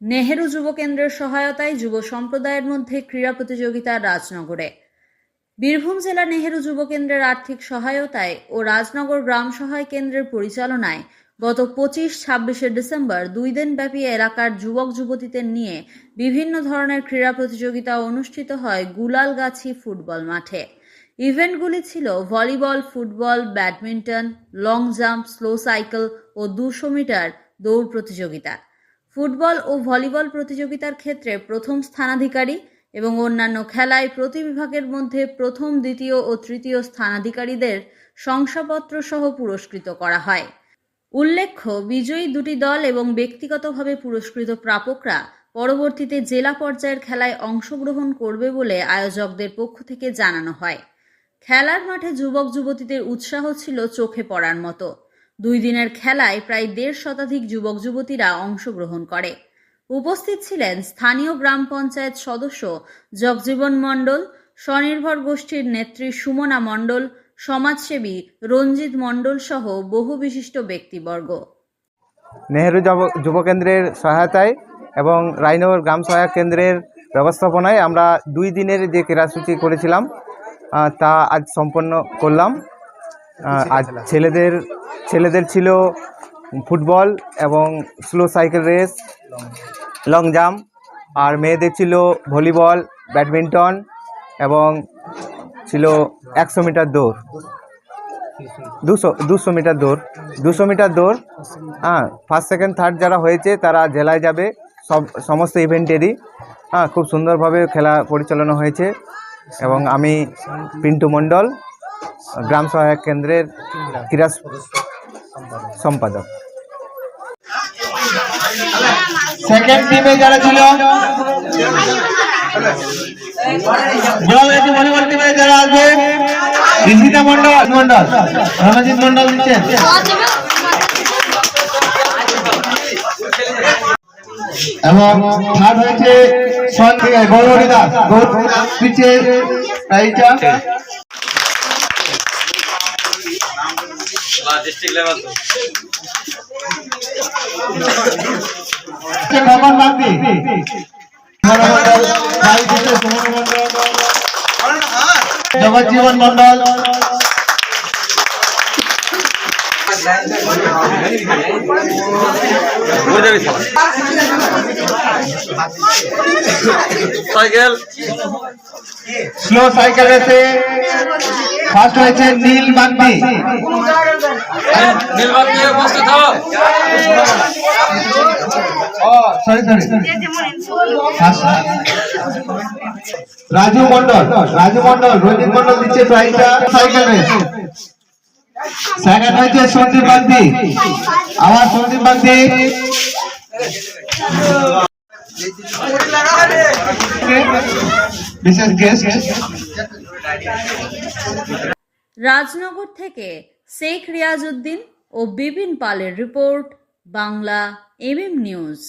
নেহেরু যুব কেন্দ্রের সহায়তায় যুব সম্প্রদায়ের মধ্যে ক্রীড়া প্রতিযোগিতা রাজনগরে। বীরভূম জেলা নেহেরু যুব কেন্দ্রের আর্থিক সহায়তায় ও রাজনগর গ্রাম সহায় কেন্দ্রের পরিচালনায় গত পঁচিশ, ছাব্বিশে ডিসেম্বর দুই দিনব্যাপী এলাকার যুবক যুবতীদের নিয়ে বিভিন্ন ধরনের ক্রীড়া প্রতিযোগিতা অনুষ্ঠিত হয় গুলালগাছি ফুটবল মাঠে। ইভেন্টগুলি ছিল volleyball, football, badminton, long jump, slow cycle ও দুশো মিটার দৌড় প্রতিযোগিতা। ফুটবল ও ভলিবল প্রতিযোগিতার ক্ষেত্রে প্রথম স্থানাধিকারী এবং অন্যান্য খেলায় প্রতি বিভাগের মধ্যে প্রথম, দ্বিতীয় ও তৃতীয় স্থানাধিকারীদের শংসাপত্র সহ পুরস্কৃত করা হয়। উল্লেখ্য, বিজয়ী দুটি দল এবং ব্যক্তিগতভাবে পুরস্কৃত প্রাপকরা পরবর্তীতে জেলা পর্যায়ের খেলায় অংশগ্রহণ করবে বলে আয়োজকদের পক্ষ থেকে জানানো হয়। খেলার মাঠে যুবক যুবতীদের উৎসাহ ছিল চোখে পড়ার মতো। দুই দিনের খেলায় প্রায় দেড় শতাধিক যুবক যুবতীরা অংশগ্রহণ করে। উপস্থিত ছিলেন স্থানীয় গ্রাম পঞ্চায়েত সদস্য জগজীবন মণ্ডল, স্বনির্ভর গোষ্ঠীর নেত্রী সুমনা মণ্ডল, সমাজসেবী রঞ্জিত মণ্ডল সহ বহু বিশিষ্ট ব্যক্তিবর্গ। নেহেরু যুব কেন্দ্রের সহায়তায় এবং রায়নগর গ্রাম সহায়ক কেন্দ্রের ব্যবস্থাপনায় আমরা দুই দিনের যে ক্রীড়াসূচি করেছিলাম তা আজ সম্পন্ন করলাম। আজ ছেলেদের ছেলেদের ছিল ফুটবল এবং slow cycle race long jump আর মেয়েদের ছিল ভলিবল ব্যাডমিন্টন এবং ছিল একশো মিটার দৌড়। দুশো দুশো মিটার দৌড়। দুশো মিটার দৌড় হ্যাঁ ফার্স্ট সেকেন্ড থার্ড যারা হয়েছে তারা জেলায় যাবে সব সমস্ত ইভেন্টেরই। হ্যাঁ খুব সুন্দরভাবে খেলা পরিচালনা হয়েছে এবং আমি পিন্টু মণ্ডল গ্রাম সহায়ক কেন্দ্রের ক্রীড়া সম্পাদক। সেকেন্ড টিমে যারা ছিল যারা আছে ঋষিতা মন্ডল মন্ডল রণজিৎ মন্ডল এবং থার্ড হয়েছে ডিস্ট্রিক্ট লেভেল তো। দিচ্ছে Jagjivan Mondal cycle. Slow cycle রেসে। ফার্স্ট হয়েছে নীল বাগদি। নীলবাগ দিয়ে বসতে থাও সরি সরি রাজু মন্ডল রাজু মন্ডল রঞ্জিত মন্ডল দিচ্ছে প্রাইজটা সাইকেল রেস সেকেন্ড হয়েছে সন্দীপ বাগদি। আবার সন্দীপ বাগদি। বিশেষ গেস্ট রাজনগর থেকে শেখ রিয়াজ উদ্দিন ও বিপিন পালের রিপোর্ট বাংলা এমএম নিউজ।